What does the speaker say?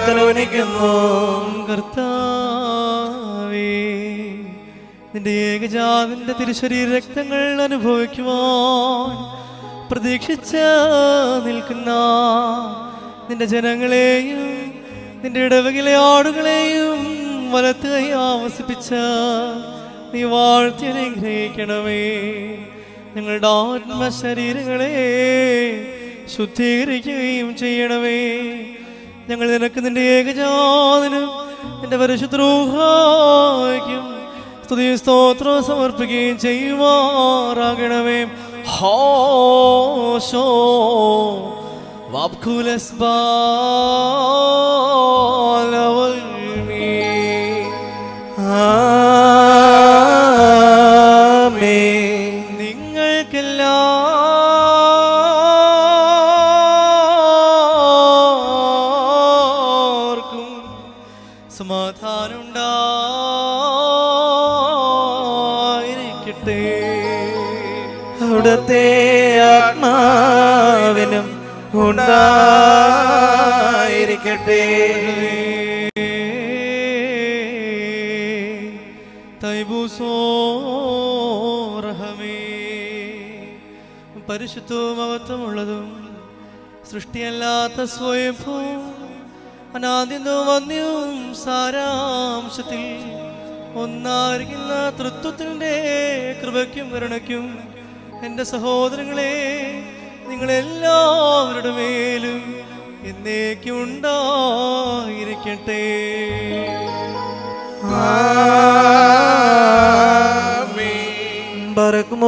കീർത്തനവനിക്കുന്നു കർത്താവേ നിന്റെ ഏകജാതിന്റെ തിരുശരീര രക്തങ്ങൾ അനുഭവിക്കുവാൻ പ്രതീക്ഷിച്ച നിൽക്കുന്ന നിന്റെ ജനങ്ങളെയും നിന്റെ ഇടവകിലെ ആടുകളെയും വലത്തായി ആവസിപ്പിച്ച നീ വാഴ്ത്തി അനുഗ്രഹിക്കണമേ. ഞങ്ങളുടെ ആത്മശരീരങ്ങളെ ശുദ്ധീകരിക്കുകയും ചെയ്യണമേ. ഞങ്ങൾ നിനക്ക് നിന്റെ ഏകജാതനും നിന്റെ പരിശുദ്രോഹായ്ക്കും സ്തുതി സ്തോത്രം സമർപ്പിക്കുകയും ചെയ്യുമാറാകണമേ ഹോശോ ബാലവൽമീ. സമാധാനം അവിടത്തെ ആത്മാവിനും ഉണ്ടായിരിക്കട്ടെ. പരിശുദ്ധവും മഹത്വമുള്ളതും സൃഷ്ടിയല്ലാത്ത സ്വയംഭൂ അനാദ്യവും വന്യവും സാരാംശത്തിൽ ഒന്നായിരിക്കുന്ന തൃത്വത്തിന്റെ കൃപയ്ക്കും കരുണയ്ക്കും എന്റെ സഹോദരങ്ങളെ നിങ്ങളെല്ലാവരുടെ മേലും എന്നേക്കുണ്ടായിരിക്കട്ടെ ആ ബറക്കുമോ